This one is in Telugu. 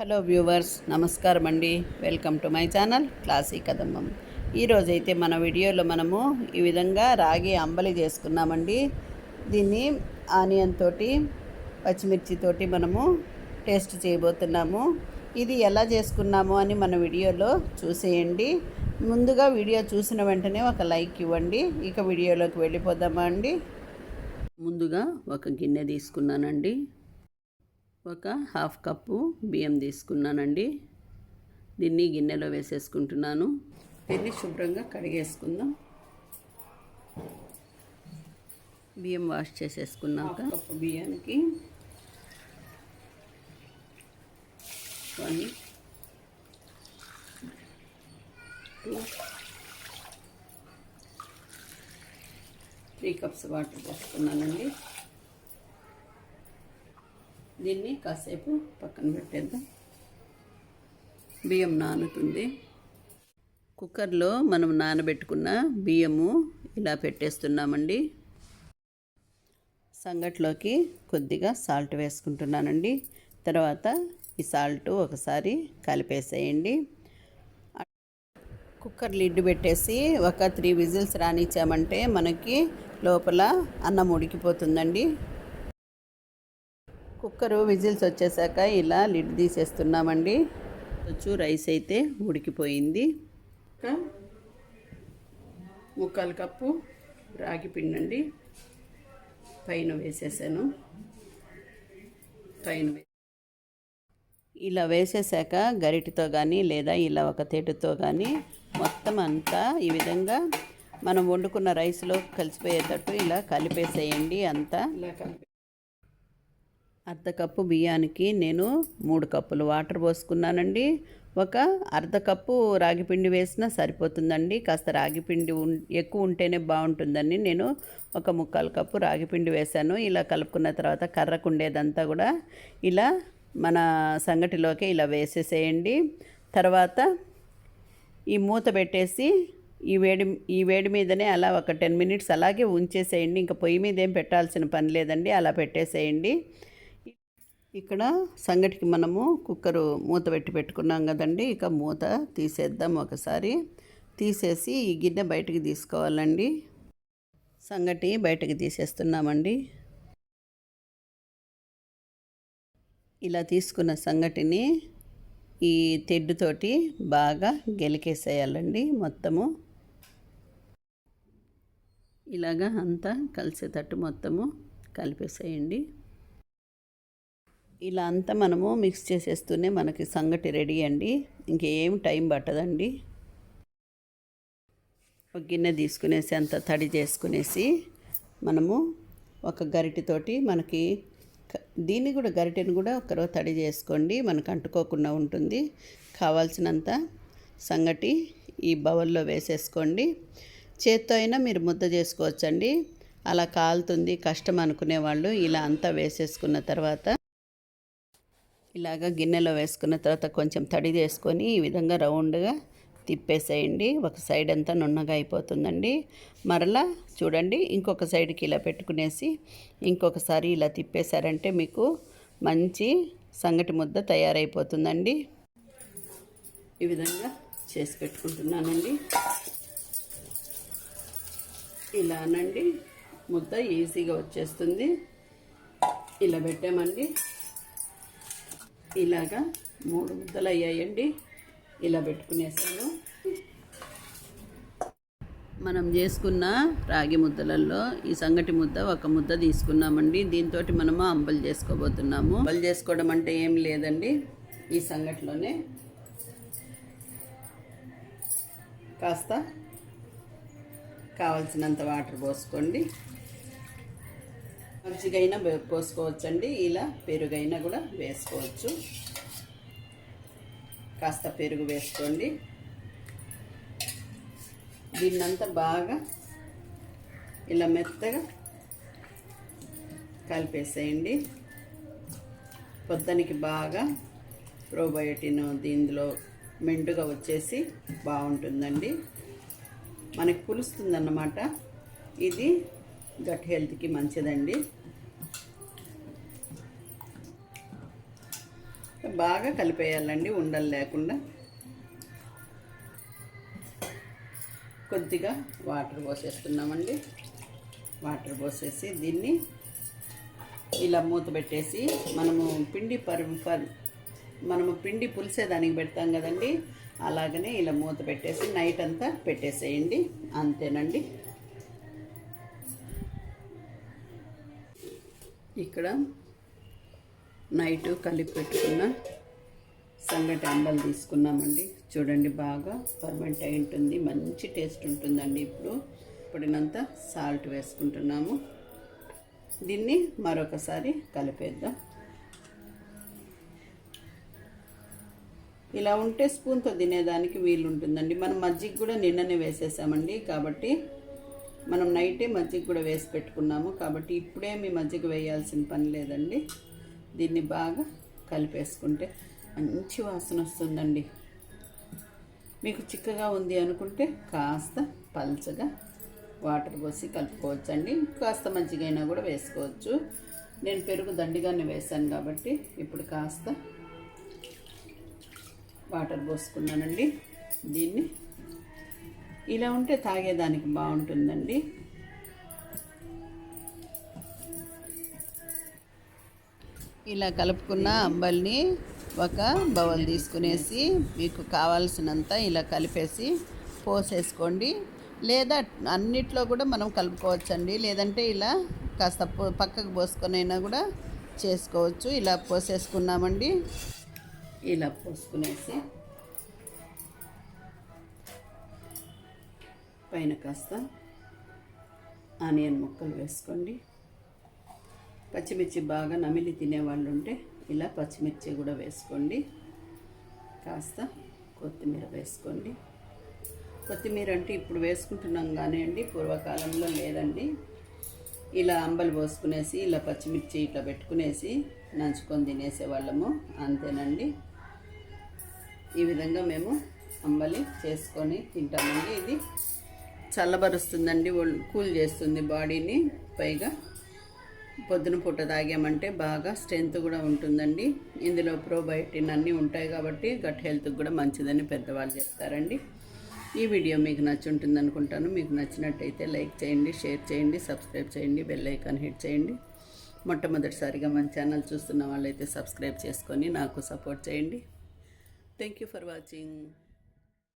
హలో వ్యూవర్స్ నమస్కారం అండి. Welcome to my channel classy Kadambam. ఈరోజైతే మన వీడియోలో మనము ఈ విధంగా రాగి అంబలి చేసుకున్నామండి. దీన్ని ఆనియన్ తోటి పచ్చిమిర్చి తోటి మనము టేస్ట్ చేయబోతున్నాము. ఇది ఎలా చేసుకున్నాము అని మన వీడియోలో చూసేయండి. ముందుగా వీడియో చూసిన వెంటనే ఒక లైక్ ఇవ్వండి. ఇక వీడియోలోకి వెళ్ళిపోదామా అండి? ముందుగా ఒక గిన్నె తీసుకున్నానండి. ఒక హాఫ్ కప్పు బియ్యం తీసుకున్నానండి. దీన్ని గిన్నెలో వేసేసుకుంటున్నాను. దీన్ని శుభ్రంగా కడిగేసుకుందాం. బియ్యం వాష్ చేసేసుకున్నాక కప్పు బియ్యానికి one two three cups water పోసుకున్నానండి. దీన్ని కాసేపు పక్కన పెట్టేద్దాం. బియ్యం నానుతుంది. కుక్కర్లో మనం నానబెట్టుకున్న బియ్యము ఇలా పెట్టేస్తున్నామండి. సంగట్లోకి కొద్దిగా సాల్ట్ వేసుకుంటున్నానండి. తర్వాత ఈ సాల్ట్ ఒకసారి కలిపేసేయండి. కుక్కర్ లిడ్ పెట్టేసి ఒక త్రీ విజిల్స్ రానిచ్చామంటే మనకి లోపల అన్నం ఉడికిపోతుందండి. కుక్కరు విజిల్స్ వచ్చేసాక ఇలా లిడ్ తీసేస్తున్నామండి. వచ్చు రైస్ అయితే ఉడికిపోయింది. ఇంకా ముక్కాలు కప్పు రాగి పిండండి. పైన వేసేసాను. పైన వే- ఇలా వేసేసాక గరిటితో కానీ లేదా ఇలా ఒక తేటుతో కానీ మొత్తం అంతా ఈ విధంగా మనం వండుకున్న రైస్లో కలిసిపోయేటట్టు ఇలా కలిపేసేయండి అంతా. ఇలా కలిపి అర్ధ కప్పు బియ్యానికి నేను మూడు కప్పులు వాటర్ పోసుకున్నానండి. ఒక అర్ధ కప్పు రాగిపిండి వేసినా సరిపోతుందండి. కాస్త రాగిపిండి ఉన్ ఎక్కువ ఉంటేనే బాగుంటుందని నేను ఒక ముక్కాలు కప్పు రాగిపిండి వేశాను. ఇలా కలుపుకున్న తర్వాత కర్రకు ఉండేదంతా కూడా ఇలా మన సంగటిలోకి ఇలా వేసేసేయండి. తర్వాత ఈ మూత పెట్టేసి ఈ వేడి ఈ వేడి మీదనే అలా ఒక టెన్ మినిట్స్ అలాగే ఉంచేసేయండి. ఇంకా పొయ్యి మీద ఏం పెట్టాల్సిన పని లేదండి. అలా పెట్టేసేయండి. ఇక్కడ సంగటికి మనము కుక్కరు మూత పెట్టి పెట్టుకున్నాం కదండి. ఇక మూత తీసేద్దాం ఒకసారి. తీసేసి ఈ గిన్నె బయటకు తీసుకోవాలండి. సంగటి బయటకు తీసేస్తున్నామండి. ఇలా తీసుకున్న సంగటిని ఈ తెడ్డుతోటి బాగా గెలికేసేయాలండి మొత్తము. ఇలాగా అంతా కలిసేటట్టు మొత్తము కలిపేసేయండి. ఇలా అంతా మనము మిక్స్ చేసేస్తూనే మనకి సంగటి రెడీ అండి. ఇంకేం టైం పట్టదండి. ఒక గిన్నె తీసుకునేసి అంత తడి చేసుకునేసి మనము ఒక గరిటెతోటి మనకి దీన్ని కూడా గరిటెను కూడా ఒకరో తడి చేసుకోండి. మనకు అంటుకోకుండా ఉంటుంది. కావాల్సినంత సంగటి ఈ బౌల్లో వేసేసుకోండి. చేత్తో అయినా మీరు ముద్ద చేసుకోవచ్చండి. అలా కాలుతుంది కష్టం అనుకునే వాళ్ళు ఇలా అంతా వేసేసుకున్న తర్వాత ఇలాగ గిన్నెలో వేసుకున్న తర్వాత కొంచెం తడి చేసుకొని ఈ విధంగా రౌండ్గా తిప్పేసేయండి. ఒక సైడ్ అంతా నున్నగా అయిపోతుందండి. మరలా చూడండి ఇంకొక సైడ్కి ఇలా పెట్టుకునేసి ఇంకొకసారి ఇలా తిప్పేశారంటే మీకు మంచి సంగటి ముద్ద తయారైపోతుందండి. ఈ విధంగా చేసి పెట్టుకుంటున్నానండి. ఇలానండి ముద్ద ఈజీగా వచ్చేస్తుంది. ఇలా పెట్టామండి. ఇలాగా మూడు ముద్దలు అయ్యాయండి. ఇలా పెట్టుకునేసాను. మనం చేసుకున్న రాగి ముద్దలలో ఈ సంగటి ముద్ద ఒక ముద్ద తీసుకున్నామండి. దీంతో మనము అంబలు చేసుకోబోతున్నాము. అంబలు చేసుకోవడం అంటే ఏం లేదండి. ఈ సంగటిలోనే కాస్త కావలసినంత వాటర్ పోసుకోండి. మజ్జిగైనా వే- పోసుకోవచ్చండి. ఇలా పెరుగైనా కూడా వేసుకోవచ్చు. కాస్త పెరుగు వేసుకోండి. దీన్నంతా బాగా ఇలా మెత్తగా కలిపేసేయండి. పొద్దునికి బాగా ప్రోబయోటిన్ దీనిలో మెండుగా వచ్చేసి బాగుంటుందండి. మనకి పులుస్తుందన్నమాట. ఇది గట్ హెల్త్కి మంచిదండి. బాగా కలిపేయాలండి ఉండలు లేకుండా. కొద్దిగా వాటర్ పోసేస్తున్నామండి. వాటర్ పోసేసి దీన్ని ఇలా మూత పెట్టేసి మనము పిండి పరు మనము పిండి పులిసేదానికి పెడతాం కదండి. అలాగనే ఇలా మూత పెట్టేసి నైట్ అంతా పెట్టేసేయండి. అంతేనండి. ఇక్కడ నైట్ కలిపి పెట్టుకున్న సంగటి అంబలు తీసుకున్నామండి. చూడండి బాగా ఫర్మెంట్ అయి ఉంటుంది. మంచి టేస్ట్ ఉంటుందండి ఇప్పుడు. ఇప్పుడినంత సాల్ట్ వేసుకుంటున్నాము. దీన్ని మరొకసారి కలిపేద్దాం. ఇలా ఉంటే స్పూన్తో తినేదానికి వీలు ఉంటుందండి మనం మజ్జిగ కూడా నిన్ననే వేసేసామండి కాబట్టి మనం నైటే మజ్జిగ కూడా వేసి పెట్టుకున్నాము. కాబట్టి ఇప్పుడే మీ మజ్జిగ వేయాల్సిన పని లేదండి. దీన్ని బాగా కలిపేసుకుంటే మంచి వాసన వస్తుందండి. మీకు చిక్కగా ఉంది అనుకుంటే కాస్త పల్చగా వాటర్ పోసి కలుపుకోవచ్చండి. కాస్త మంచిగైనా కూడా వేసుకోవచ్చు. నేను పెరుగు దండిగానే వేసాను కాబట్టి ఇప్పుడు కాస్త వాటర్ పోసుకున్నానండి. దీన్ని ఇలా ఉంటే తాగేదానికి బాగుంటుందండి. ఇలా కలుపుకున్న అంబల్ని ఒక బౌల్ తీసుకునేసి మీకు కావాల్సినంత ఇలా కలిపేసి పోసేసుకోండి. లేదా అన్నిట్లో కూడా మనం కలుపుకోవచ్చండి. లేదంటే ఇలా కాస్త పో- పక్కకు పోసుకొనైనా కూడా చేసుకోవచ్చు. ఇలా పోసేసుకున్నామండి. ఇలా పోసుకునేసి పైన కాస్త ఆనియన్ ముక్కలు వేసుకోండి. పచ్చిమిర్చి బాగా నమిలి తినేవాళ్ళు ఉంటే ఇలా పచ్చిమిర్చి కూడా వేసుకోండి. కాస్త కొత్తిమీర వేసుకోండి. కొత్తిమీర అంటే ఇప్పుడు వేసుకుంటున్నాం కానీ అండి పూర్వకాలంలో లేదండి. ఇలా అంబలు పోసుకునేసి ఇలా పచ్చిమిర్చి ఇట్లా పెట్టుకునేసి నంచుకొని తినేసేవాళ్ళము. అంతేనండి. ఈ విధంగా మేము అంబలి చేసుకొని తింటామండి ఇది. చల్లబరుస్తుందండి కూల్ చేస్తుంది బాడీని పైగా. పొద్దున పూట తాగామంటే బాగా స్ట్రెంత్ కూడా ఉంటుందండి. ఇందులో ప్రోబయోటిన్ అన్నీ ఉంటాయి కాబట్టి గట్ హెల్త్కి కూడా మంచిదని పెద్దవాళ్ళు చెప్తారండి. ఈ వీడియో మీకు నచ్చుంటుంది అనుకుంటాను. మీకు నచ్చినట్టయితే లైక్ చేయండి షేర్ చేయండి సబ్స్క్రైబ్ చేయండి బెల్ ఐకాన్ హిట్ చేయండి. మొట్టమొదటిసారిగా మన ఛానల్ చూస్తున్న వాళ్ళైతే సబ్స్క్రైబ్ చేసుకొని నాకు సపోర్ట్ చేయండి. Thank you for watching.